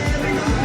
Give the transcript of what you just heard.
living on